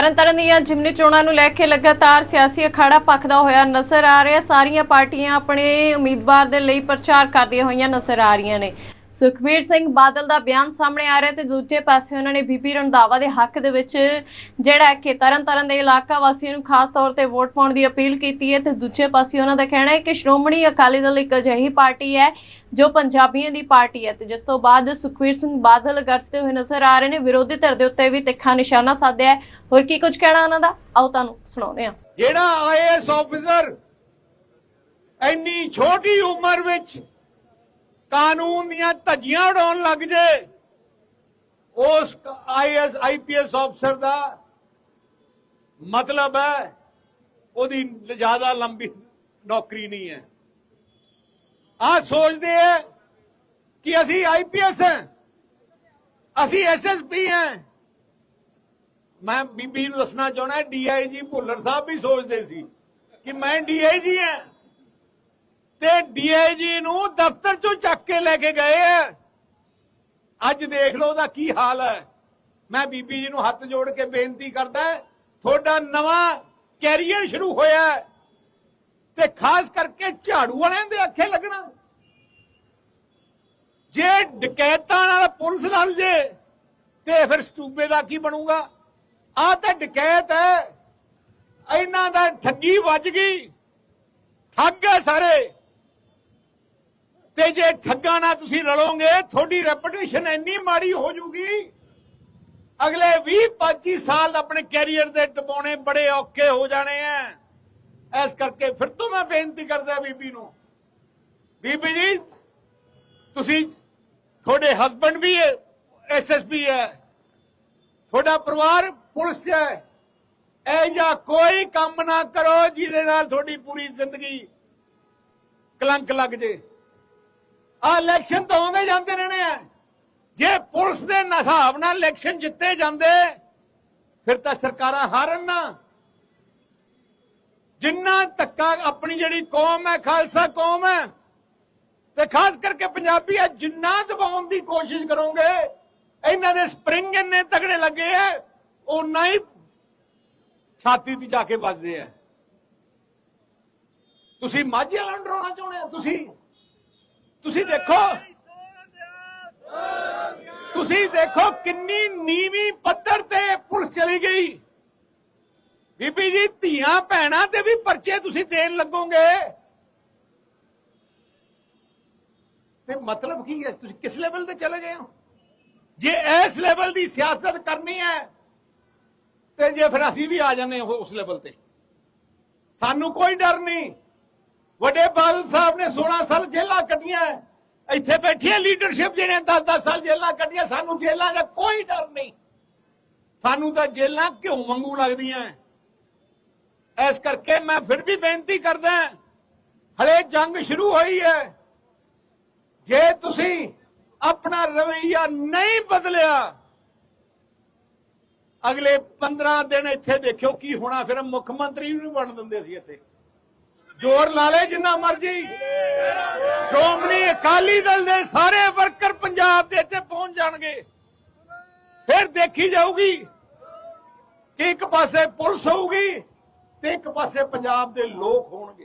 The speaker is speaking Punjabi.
ਤਰਨਤਾਰਨ ਦੀਆਂ ਜਿਮਨੀ ਚੋਣਾਂ ਨੂੰ ਲੈ ਕੇ ਲਗਾਤਾਰ ਸਿਆਸੀ ਅਖਾੜਾ ਪਖਦਾ ਹੋਇਆ ਨਜ਼ਰ ਆ ਰਿਹਾ। ਸਾਰੀਆਂ ਪਾਰਟੀਆਂ ਆਪਣੇ ਉਮੀਦਵਾਰ ਦੇ ਲਈ ਪ੍ਰਚਾਰ ਕਰਦੀਆਂ ਹੋਈਆਂ ਨਜ਼ਰ ਆ ਰਹੀਆਂ ਨੇ। ਸੁਖਬੀਰ ਸਿੰਘ ਬਾਦਲ ਦਾ ਬਿਆਨ ਸਾਹਮਣੇ ਆ ਰਿਹਾ ਤੇ ਦੂਜੇ ਪਾਸੇ ਉਹਨਾਂ ਨੇ ਬੀਬੀ ਰੰਧਾਵਾ ਦੇ ਹੱਕ ਦੇ ਵਿੱਚ ਜਿਹੜਾ ਕਿ ਤਰਨਤਾਰਨ ਦੇ ਇਲਾਕਾ ਵਾਸੀਆਂ ਨੂੰ ਖਾਸ ਤੌਰ ਤੇ ਵੋਟ ਪਾਉਣ ਦੀ ਅਪੀਲ ਕੀਤੀ ਹੈ ਤੇ ਦੂਜੇ ਪਾਸੇ ਉਹਨਾਂ ਦਾ ਕਹਿਣਾ ਹੈ ਕਿ ਸ਼੍ਰੋਮਣੀ ਅਕਾਲੀ ਦਲ ਇੱਕ ਅਜਿਹੀ ਪਾਰਟੀ ਹੈ ਜੋ ਪੰਜਾਬੀਆਂ ਦੀ ਪਾਰਟੀ ਹੈ ਤੇ ਜਿਸ ਤੋਂ ਬਾਅਦ ਸੁਖਬੀਰ ਸਿੰਘ ਬਾਦਲ ਗਰਜਦੇ ਹੋਏ ਨਜ਼ਰ ਆ ਰਹੇ ਨੇ, ਵਿਰੋਧੀ ਧਿਰ ਦੇ ਉੱਤੇ ਵੀ ਤਿੱਖਾ ਨਿਸ਼ਾਨਾ ਸਾਧਿਆ ਹੈ। ਹੋਰ ਕੀ ਕੁਝ ਕਹਿਣਾ ਉਹਨਾਂ ਦਾ? ਆਓ ਤੁਹਾਨੂੰ ਸੁਣਾਉਂਦੇ ਹਾਂ। ਜਿਹੜਾ ਆਈਐਸ ਆਫੀਸਰ ਇੰਨੀ ਛੋਟੀ ਉਮਰ ਵਿੱਚ ਕਾਨੂੰਨ ਦੀਆਂ ਧੱਜੀਆਂ ਉਡਾਉਣ ਲੱਗ ਜੇ। ਉਸ ਆਈਐਸ ਆਈਪੀਐਸ ਅਫਸਰ ਦਾ ਮਤਲਬ ਹੈ, ਉਹਦੀ ਜ਼ਿਆਦਾ ਲੰਬੀ ਨੌਕਰੀ ਨਹੀਂ ਹੈ। ਆ ਸੋਚਦੇ ਹੈ ਕਿ ਅਸੀਂ ਆਈਪੀਐਸ ਹਾਂ, ਅਸੀਂ ਐਸਐਸਪੀ ਹਾਂ। ਮੈਂ ਬੀਬੀ ਨੂੰ ਦੱਸਣਾ ਚਾਹਣਾ ਡੀਆਈਜੀ ਭੁੱਲਰ ਸਾਹਿਬ ਵੀ ਸੋਚਦੇ ਸੀ ਕਿ ਮੈਂ ਡੀਆਈਜੀ ਹਾਂ। ਤੇ ਡੀਆਈਜੀ ਨੂੰ ਦਫ਼ਤਰ ਚੋਂ ਚੱਕ ਕੇ ਲੈ ਕੇ ਗਏ ਆ ਅੱਜ ਦੇਖ ਲਓ ਉਹਦਾ ਕੀ ਹਾਲ ਹੈ ਮੈਂ ਬੀਬੀ ਜੀ ਨੂੰ ਹੱਥ ਜੋੜ ਕੇ ਬੇਨਤੀ ਕਰਦਾ ਤੁਹਾਡਾ ਨਵਾਂ ਕੈਰੀਅਰ ਸ਼ੁਰੂ ਹੋਇਆ ਤੇ ਖਾਸ ਕਰਕੇ ਝਾੜੂ ਵਾਲਿਆਂ ਦੇ ਅੱਖੇ ਲੱਗਣਾ। ਜੇ ਡਕੈਤਾਂ ਨਾਲ ਪੁਲਿਸ ਲੜ ਜੇ, ਤੇ ਫਿਰ ਸਟੂਬੇ ਦਾ ਕੀ ਬਣੂਗਾ? ਆ ਤਾਂ ਡਕੈਤ ਹੈ ਇਹਨਾਂ ਦਾ ਠੱਗੀ ਵੱਜ ਗਈ। ਠੱਗ ਹੈ ਸਾਰੇ। ਤੇ ਜੇ ਠੱਗਾਂ ਨਾਲ ਤੁਸੀਂ ਰਲੋਗੇ ਤੁਹਾਡੀ ਰੈਪੂਟੇਸ਼ਨ ਇੰਨੀ ਮਾੜੀ ਹੋ ਜੂਗੀ। ਅਗਲੇ 20 25 ਸਾਲ ਆਪਣੇ ਕੈਰੀਅਰ ਦੇ ਟਪਾਉਣੇ ਬੜੇ ਔਖੇ ਹੋ ਜਾਣੇ ਆ। ਇਸ ਕਰਕੇ ਫਿਰ ਤੋਂ ਮੈਂ ਬੇਨਤੀ ਕਰਦਾ ਬੀਬੀ ਨੂੰ। ਬੀਬੀ ਜੀ, ਤੁਸੀਂ ਤੁਹਾਡੇ ਹਸਬੰਡ ਵੀ ਐਸਐਸਪੀ ਹੈ। ਤੁਹਾਡਾ ਪਰਿਵਾਰ ਪੁਲਿਸ ਹੈ। ਇਹ ਜਾਂ ਕੋਈ ਕੰਮ ਨਾ ਕਰੋ ਜਿਹਦੇ ਨਾਲ ਤੁਹਾਡੀ ਪੂਰੀ ਜ਼ਿੰਦਗੀ ਕਲੰਕ ਲੱਗ ਜੇ। ਆ ਇਲੈਕਸ਼ਨ ਤਾਂ ਆਉਂਦੇ ਜਾਂਦੇ ਰਹਿਣੇ ਆ। ਜੇ ਪੁਲਿਸ ਦੇ ਹਿਸਾਬ ਨਾਲ ਇਲੈਕਸ਼ਨ ਜਿੱਤੇ ਜਾਂਦੇ, ਫਿਰ ਤਾਂ ਸਰਕਾਰਾਂ ਹਾਰਨ ਨਾ। ਜਿੰਨਾ ਧੱਕਾ ਆਪਣੀ ਜਿਹੜੀ ਕੌਮ ਹੈ, ਖਾਲਸਾ ਕੌਮ ਹੈ, ਤੇ ਖਾਸ ਕਰਕੇ ਪੰਜਾਬੀ ਆ ਜਿੰਨਾ ਦਬਾਉਣ ਦੀ ਕੋਸ਼ਿਸ਼ ਕਰੋਗੇ, ਇਹਨਾਂ ਦੇ ਸਪਰਿੰਗ ਇੰਨੇ ਤਗੜੇ ਲੱਗੇ ਆ ਉਨਾ ਹੀ ਛਾਤੀ ਦੀ ਜਾ ਕੇ ਵੱਜਦੇ ਆ। ਤੁਸੀਂ ਮਾਝੇ ਵਾਲਾ ਨੂੰ ਡਰਾਉਣਾ ਚਾਹੁੰਦੇ ਆ, ਤੁਸੀਂ? ਤੁਸੀਂ ਦੇਖੋ। ਤੁਸੀਂ ਦੇਖੋ ਕਿੰਨੀ ਨੀਵੀਂ ਪੱਧਰ ਤੇ ਪੁਲਿਸ ਚਲੀ ਗਈ। ਬੀਬੀ ਜੀ, ਧੀਆਂ ਭੈਣਾਂ ਤੇ ਵੀ ਪਰਚੇ ਤੁਸੀਂ ਦੇਣ ਲੱਗੋਗੇ। ਤੇ ਮਤਲਬ ਕੀ ਹੈ? ਤੁਸੀਂ ਕਿਸ ਲੈਵਲ ਤੇ ਚਲੇ ਗਏ ਹੋ? ਜੇ ਇਸ ਲੈਵਲ ਦੀ ਸਿਆਸਤ ਕਰਨੀ ਹੈ, ਤੇ ਜੇ ਫਿਰ ਅਸੀਂ ਵੀ ਆ ਜਾਂਦੇ ਹਾਂ ਉਸ ਲੈਵਲ ਤੇ। ਸਾਨੂੰ ਕੋਈ ਡਰ ਨਹੀਂ। ਵੱਡੇ ਬਾਦਲ ਸਾਹਿਬ ਨੇ 16 ਸਾਲ ਜੇਲ੍ਹਾਂ ਇੱਥੇ ਬੈਠੀ ਹੈ ਲੀਡਰਸ਼ਿਪ ਜਿਹਨੇ 10-10 ਸਾਲ ਜੇਲਾਂ ਕੱਢੀਆਂ, ਸਾਨੂੰ ਜੇਲ੍ਹਾਂ ਦਾ ਕੋਈ ਡਰ ਨਹੀਂ। ਸਾਨੂੰ ਤਾਂ ਜੇਲ੍ਹਾਂ ਕਿਉਂ ਵਾਂਗੂ ਲੱਗਦੀਆਂ ਇਸ ਕਰਕੇ ਮੈਂ ਫਿਰ ਵੀ ਬੇਨਤੀ ਕਰਦਾ ਹਲੇ ਜੰਗ ਸ਼ੁਰੂ ਹੋਈ ਹੈ ਜੇ ਤੁਸੀਂ ਆਪਣਾ ਰਵਈਆ ਨਹੀਂ ਬਦਲਿਆ, ਅਗਲੇ 15 ਦਿਨ ਇੱਥੇ ਦੇਖਿਓ ਕੀ ਹੋਣਾ, ਫਿਰ ਮੁੱਖ ਮੰਤਰੀ ਨੂੰ ਬਣ ਦਿੰਦੇ ਸੀ ਇੱਥੇ। ਜ਼ੋਰ ਲਾ ਲੈ ਜਿੰਨਾ ਮਰਜ਼ੀ। ਸ਼੍ਰੋਮਣੀ ਅਕਾਲੀ ਦਲ ਦੇ ਸਾਰੇ ਵਰਕਰ ਪੰਜਾਬ ਦੇ ਇੱਥੇ ਪਹੁੰਚ ਜਾਣਗੇ। ਫਿਰ ਦੇਖੀ ਜਾਊਗੀ ਕਿ ਇੱਕ ਪਾਸੇ ਪੁਲਿਸ ਹੋਊਗੀ ਤੇ ਇੱਕ ਪਾਸੇ ਪੰਜਾਬ ਦੇ ਲੋਕ ਹੋਣਗੇ।